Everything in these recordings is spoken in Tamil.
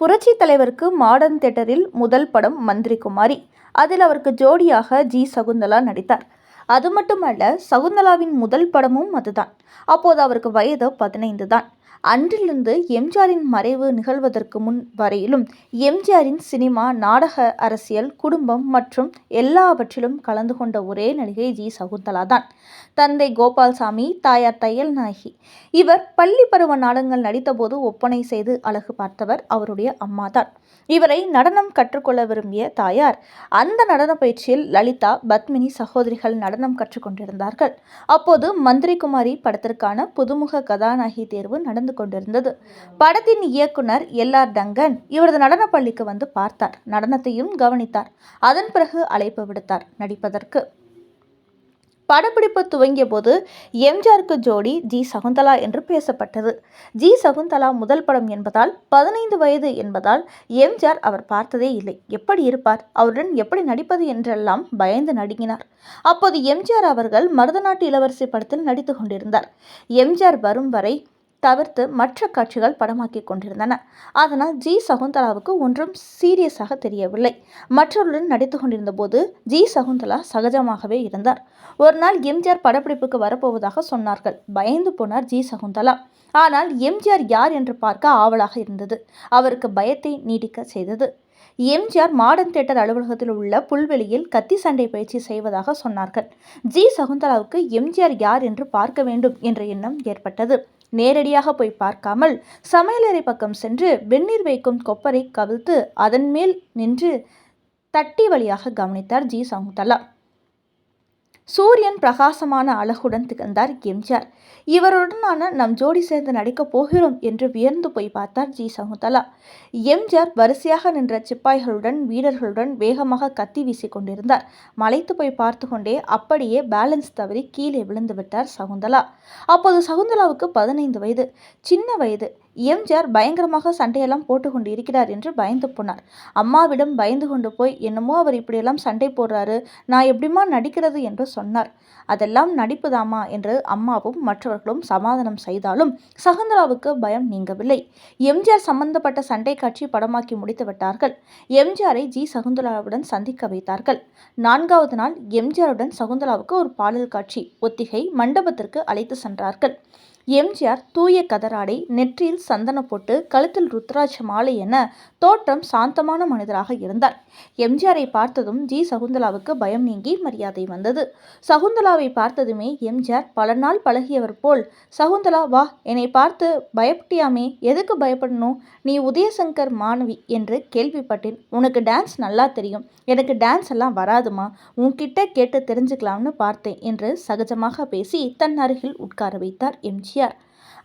புரட்சி தலைவருக்கு மாடர்ன் தியேட்டரில் முதல் படம் மந்திரி குமாரி அதில் அவருக்கு ஜோடியாக ஜி. சகுந்தலா நடித்தார். அது மட்டுமல்ல சகுந்தலாவின் முதல் படமும் அதுதான். அப்போது அவருக்கு வயது பதினைந்து தான் அன்றிலிருந்து எம்ஜிஆரின் மறைவு நிகழ்வதற்கு முன் வரையிலும் எம்ஜிஆரின் சினிமா நாடக அரசியல் குடும்பம் மற்றும் எல்லாவற்றிலும் கலந்து கொண்ட ஒரே நடிகை ஜி. சகுந்தலா தான். தந்தை கோபால்சாமி தாயார் தையல் நாயகி. இவர் பள்ளி பருவ நாடகங்கள் நடித்தபோது ஒப்பனை செய்து அழகு பார்த்தவர் அவருடைய அம்மாதான் இவரை நடனம் கற்றுக்கொள்ள விரும்பிய தாயார். அந்த நடன பயிற்சியில் லலிதா பத்மினி சகோதரிகள் நடனம் கற்றுக்கொண்டிருந்தார்கள். அப்போது மந்திரிகுமாரி படத்திற்கான புதுமுக கதாநாயகி தேர்வு நடந்து கொண்டிருந்தது. படத்தின் இயக்குனர் எல். ஆர். டங்கன் இவரது நடன பள்ளிக்கு வந்து பார்த்தார். நடனத்தையும் கவனித்தார். அதன் பிறகு அழைப்பு விடுத்தார் நடிப்பதற்கு. படப்பிடிப்பு துவங்கிய போது எம்ஜிஆருக்கு ஜோடி ஜி. சகுந்தலா என்று பேசப்பட்டது. ஜி. சகுந்தலா முதல் படம் என்பதால் பதினைந்து வயது என்பதால் எம்ஜிஆர் அவர் பார்த்ததே இல்லை. எப்படி இருப்பார்? அவருடன் எப்படி நடிப்பது என்றெல்லாம் பயந்து நடுங்கினார். அப்போது எம்ஜிஆர் அவர்கள் மருதநாட்டு இளவரசி படத்தில் நடித்து கொண்டிருந்தார். எம்ஜிஆர் வரும் வரை தவிர்த்து மற்ற காட்சிகள் படமாக்கி கொண்டிருந்தன. அதனால் ஜி. சகுந்தலாவுக்கு ஒன்றும் சீரியஸாக தெரியவில்லை. மற்றவர்களுடன் நடித்து கொண்டிருந்த போது ஜி. சகுந்தலா சகஜமாகவே இருந்தார். ஒரு நாள் எம்ஜிஆர் படப்பிடிப்புக்கு வரப்போவதாக சொன்னார்கள். பயந்து போனார் ஜி. சகுந்தலா. ஆனால் எம்ஜிஆர் யார் என்று பார்க்க ஆவலாக இருந்தது. அவருக்கு பயத்தை நீடிக்க செய்தது. எம்ஜிஆர் மாடர்ன் தியேட்டர் அலுவலகத்தில் உள்ள புல்வெளியில் கத்தி சண்டை பயிற்சி செய்வதாக சொன்னார்கள். ஜி. சகுந்தலாவுக்கு எம்ஜிஆர் யார் என்று பார்க்க வேண்டும் என்ற எண்ணம் ஏற்பட்டது. நேரடியாக போய் பார்க்காமல் சமையலறை பக்கம் சென்று வெந்நீர் வைக்கும் கொப்பரை கவிழ்த்து அதன் மேல் நின்று தட்டி வழியாக கவனித்தார் ஜி சகுந்தலா சூரியன் பிரகாசமான அழகுடன் திகழ்ந்தார் எம்ஜிஆர். இவருடனான நம் ஜோடி சேர்ந்து நடிக்கப் போகிறோம் என்று வியர்ந்து போய் பார்த்தார் ஜி. சகுந்தலா. எம்ஜிஆர் வரிசையாக நின்ற சிப்பாய்களுடன் வீரர்களுடன் வேகமாக கத்தி வீசி கொண்டிருந்தார். மலைத்து போய் பார்த்து கொண்டே அப்படியே பேலன்ஸ் தவறி கீழே விழுந்து விட்டார் சகுந்தலா. அப்போது சகுந்தலாவுக்கு பதினைந்து வயது. சின்ன வயது. எம்ஜிஆர் பயங்கரமாக சண்டையெல்லாம் போட்டு கொண்டு இருக்கிறார் என்று பயந்து போனார். அம்மாவிடம் பயந்து கொண்டு போய் என்னமோ அவர் இப்படியெல்லாம் சண்டை போடுறாரு நான் எப்படிமா நடிக்கிறது என்று சொன்னார். அதெல்லாம் நடிப்புதாமா என்று அம்மாவும் மற்றவர்களும் சமாதானம் செய்தாலும் சகுந்தலாவுக்கு பயம் நீங்கவில்லை. எம்ஜிஆர் சம்பந்தப்பட்ட சண்டை காட்சி படமாக்கி முடித்து விட்டார்கள். எம்ஜிஆரை ஜி. சகுந்தலாவுடன் சந்திக்க வைத்தார்கள். நான்காவது நாள் எம்ஜிஆருடன் சகுந்தலாவுக்கு ஒரு பாடல் காட்சி ஒத்திகை மண்டபத்திற்கு அழைத்து சென்றார்கள். எம்ஜிஆர் தூய கதராடை நெற்றியில் சந்தன போட்டு கழுத்தில் ருத்ராட்ச மாலை என தோற்றம் சாந்தமான மனிதராக இருந்தார். எம்ஜிஆரை பார்த்ததும் ஜி. சகுந்தலாவுக்கு பயம் நீங்கி மரியாதை வந்தது. சகுந்தலாவை பார்த்ததுமே எம்ஜிஆர் பல நாள் பழகியவர் போல் சகுந்தலா வா என்னை பார்த்து பயப்பட்டியாமே எதுக்கு பயப்படணும்? நீ உதயசங்கர் மாணவி என்று கேள்விப்பட்டேன். உனக்கு டான்ஸ் நல்லா தெரியும். எனக்கு டான்ஸ் எல்லாம் வராதுமா? உன்கிட்ட கேட்டு தெரிஞ்சுக்கலாம்னு பார்த்தேன் என்று சகஜமாக பேசி தன் அருகில் உட்கார வைத்தார் எம்ஜிஆர். பேசியார்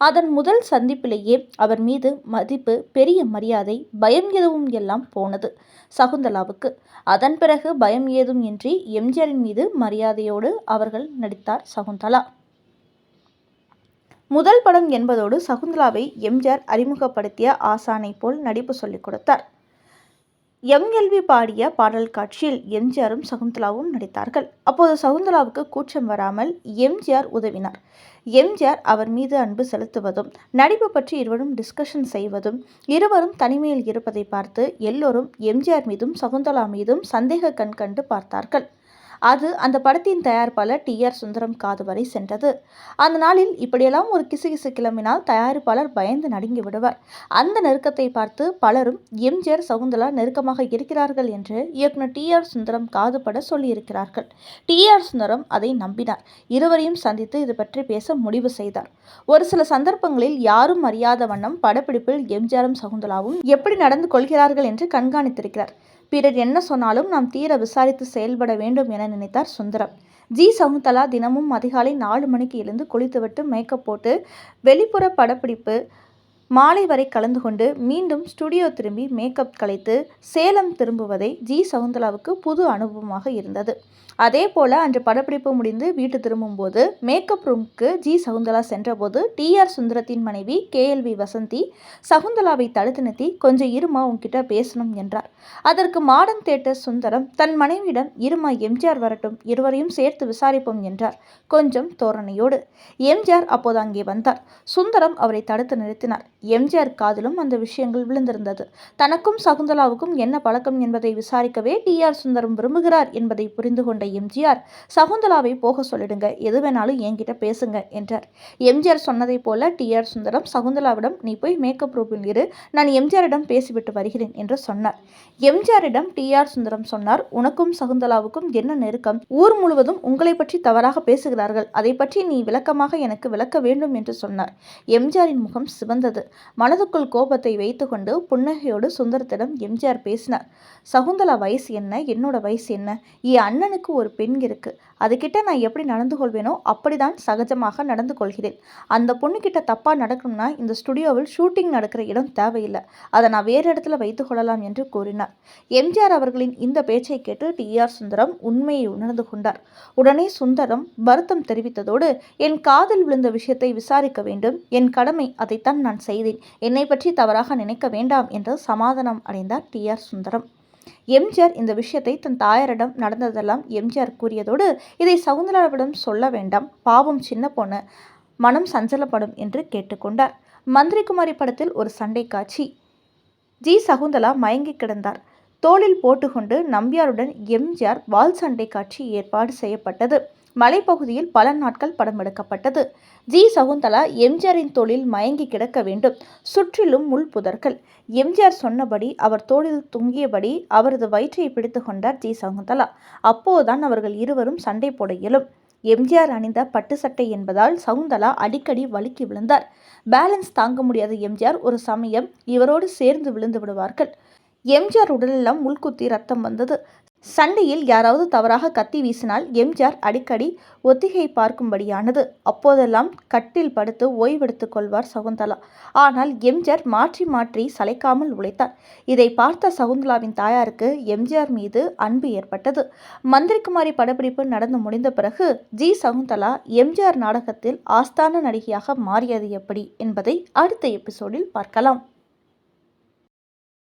அதன் முதல் சந்திப்பிலேயே அவர் மீது மதிப்பு பெரிய மரியாதை பயம் எதுவும் எல்லாம் போனது சகுந்தலாவுக்கு. அதன் பிறகு பயம் ஏதும் இன்றி எம்ஜிஆரின் மீது மரியாதையோடு அவர்கள் நடித்தார் சகுந்தலா. முதல் படம் என்பதோடு சகுந்தலாவை எம்ஜிஆர் அறிமுகப்படுத்திய ஆசானை போல் நடிப்பு சொல்லிக் கொடுத்தார். எம்எல்வி பாடிய பாடல் காட்சியில் எம்ஜிஆரும் சகுந்தலாவும் நடித்தார்கள். அப்போது சகுந்தலாவுக்கு கூச்சம் வராமல் எம்ஜிஆர் உதவினார். எம்ஜிஆர் அவர் மீது அன்பு செலுத்துவதும் நடிப்பு பற்றி இருவரும் டிஸ்கஷன் செய்வதும் இருவரும் தனிமையில் இருப்பதை பார்த்து எல்லோரும் எம்ஜிஆர் மீதும் சகுந்தலா மீதும் சந்தேக கண் கண்டு பார்த்தார்கள். அது அந்த படத்தின் தயாரிப்பாளர் டி ஆர் சுந்தரம் காது வரை சென்றது. அந்த நாளில் இப்படியெல்லாம் ஒரு கிசுகிசு கிளம்பினால் தயாரிப்பாளர் பயந்து நடுங்கி விடுவார். அந்த நெருக்கத்தை பார்த்து பலரும் எம்ஜிஆர் சகுந்தலா நெருக்கமாக இருக்கிறார்கள் என்று இயக்குனர் டி ஆர் சுந்தரம் காதுபட சொல்லியிருக்கிறார்கள். டி ஆர் சுந்தரம் அதை நம்பினார். இருவரையும் சந்தித்து இது பற்றி பேச முடிவு செய்தார். ஒரு சில சந்தர்ப்பங்களில் யாரும் அறியாத வண்ணம் படப்பிடிப்பில் எம்ஜிஆரும் சகுந்தலாவும் எப்படி நடந்து கொள்கிறார்கள் என்று கண்காணித்திருக்கிறார். பிறர் என்ன சொன்னாலும் நாம் தீர விசாரித்து செயல்பட வேண்டும் என நினைத்தார் சுந்தரம். ஜி. சகுந்தலா தினமும் அதிகாலை நாலு மணிக்கு எழுந்து குளித்துவிட்டு மேக்கப் போட்டு வெளிப்புற படப்பிடிப்பு மாலை வரை கலந்து கொண்டு மீண்டும் ஸ்டுடியோ திரும்பி மேக்கப் கலைத்து சேலம் திரும்புவதை ஜி சகுந்தலாவுக்கு புது அனுபவமாக இருந்தது. அதே போல் அன்று படப்பிடிப்பு முடிந்து வீட்டு திரும்பும்போது மேக்கப் ரூமுக்கு ஜி சகுந்தலா சென்றபோது டி ஆர் சுந்தரத்தின் மனைவி கேஎல்வி வசந்தி சகுந்தலாவை தடுத்து நிறுத்தி கொஞ்சம் இருமா உன்கிட்ட பேசணும் என்றார். அதற்கு மாடர்ன் தேட்டர் சுந்தரம் தன் மனைவியிடம் இருமா எம்ஜிஆர் வரட்டும் இருவரையும் சேர்த்து விசாரிப்போம் என்றார். கொஞ்சம் தோரணையோடு. எம்ஜிஆர் அப்போது அங்கே வந்தார். சுந்தரம் அவரை தடுத்து நிறுத்தினார். எம்ஜிஆர் காதிலும் அந்த விஷயங்கள் விழுந்திருந்தது. தனக்கும் சகுந்தலாவுக்கும் என்ன பழக்கம் என்பதை விசாரிக்கவே டி. ஆர். சுந்தரம் விரும்புகிறார் என்பதை புரிந்து கொண்ட எம்ஜிஆர் சகுந்தலாவை போக சொல்லிடுங்க எது வேணாலும் என்கிட்ட பேசுங்க என்றார். எம்ஜிஆர் சொன்னதைப் போல டி. ஆர். சுந்தரம் சகுந்தலாவிடம் நீ போய் மேக்கப் ரூமில் இரு நான் எம்ஜிஆரிடம் பேசிவிட்டு வருகிறேன் என்று சொன்னார். எம்ஜிஆரிடம் டி. ஆர். சுந்தரம் சொன்னார் உனக்கும் சகுந்தலாவுக்கும் என்ன நெருக்கம்? ஊர் முழுவதும் உங்களை பற்றி தவறாக பேசுகிறார்கள் அதை பற்றி நீ விளக்கமாக எனக்கு விளக்க வேண்டும் என்று சொன்னார். எம்ஜிஆரின் முகம் சிவந்தது. மனதுக்குள் கோபத்தை வைத்துக்கொண்டு புன்னகையோடு சுந்தரத்திடம் எம்ஜிஆர் பேசினார். சகுந்தலா வயசு என்ன? என்னோட வயசு என்ன? என் அண்ணனுக்கு ஒரு பெண் இருக்கு. அதுக்கிட்ட நான் எப்படி நடந்து கொள்வேனோ அப்படிதான் சகஜமாக நடந்து கொள்கிறேன். அந்த பொண்ணுக்கிட்ட தப்பாக நடக்கணும்னா இந்த ஸ்டுடியோவில் ஷூட்டிங் நடக்கிற இடம் தேவையில்லை. அதை நான் வேறு இடத்துல வைத்துக் கொள்ளலாம் என்று கூறினார். எம்ஜிஆர் அவர்களின் இந்த பேச்சை கேட்டு டி ஆர் சுந்தரம் உண்மையை உணர்ந்து கொண்டார். உடனே சுந்தரம் வருத்தம் தெரிவித்ததோடு என் காதில் விழுந்த விஷயத்தை விசாரிக்க வேண்டும். என் கடமை அதைத்தான் நான் செய்தேன். என்னை பற்றி தவறாக நினைக்க வேண்டாம் என்று சமாதானம் அடைந்தார் டி ஆர் சுந்தரம். எம்ஜிஆர் இந்த விஷயத்தை தன் தாயாரிடம் நடந்ததெல்லாம் எம்ஜிஆர் கூறியதோடு இதை சகுந்தலாவிடம் சொல்ல வேண்டாம். பாவம் சின்ன பொண்ணு. மனம் சஞ்சலப்படும் என்று கேட்டுக்கொண்டார். மந்திரிகுமாரி படத்தில் ஒரு சண்டை காட்சி. ஜி. சகுந்தலா மயங்கி கிடந்தார். தோளில் போட்டுக்கொண்டு நம்பியாருடன் எம்ஜிஆர் வால் சண்டை காட்சி ஏற்பாடு செய்யப்பட்டது. மலைப்பகுதியில் பல நாட்கள் படம் எடுக்கப்பட்டது. ஜி. சகுந்தலா எம்ஜிஆரின் தோளில் மயங்கி கிடக்க வேண்டும். சுற்றிலும் முள் புதர்கள். எம்ஜிஆர் சொன்னபடி அவர் தோளில் தொங்கியபடி அவரது வயிற்றை பிடித்து கொண்டார் ஜி. சகுந்தலா. அப்போதுதான் அவர்கள் இருவரும் சண்டை போட இயலும். எம்ஜிஆர் அணிந்த பட்டு சட்டை என்பதால் சகுந்தலா அடிக்கடி வழுக்கி விழுந்தார். பேலன்ஸ் தாங்க முடியாத எம்ஜிஆர் ஒரு சமயம் இவரோடு சேர்ந்து விழுந்து விடுவார்கள். எம்ஜிஆர் உடலெல்லாம் உள்குத்தி ரத்தம் வந்தது. சண்டையில் யாராவது தவறாக கத்தி வீசினால் எம்ஜிஆர் அடிக்கடி ஒத்திகை பார்க்கும்படியானது. அப்போதெல்லாம் கட்டில் படுத்து ஓய்வெடுத்துக் கொள்வார் சகுந்தலா. ஆனால் எம்ஜிஆர் மாற்றி மாற்றி சளைக்காமல் உழைத்தார். இதை பார்த்த சகுந்தலாவின் தாயாருக்கு எம்ஜிஆர் மீது அன்பு ஏற்பட்டது. மந்திரிக்குமாரி படப்பிடிப்பு நடந்து முடிந்த பிறகு ஜி. சகுந்தலா எம்ஜிஆர் நாடகத்தில் ஆஸ்தான நடிகையாக மாறியது எப்படி என்பதை அடுத்த எபிசோடில் பார்க்கலாம்.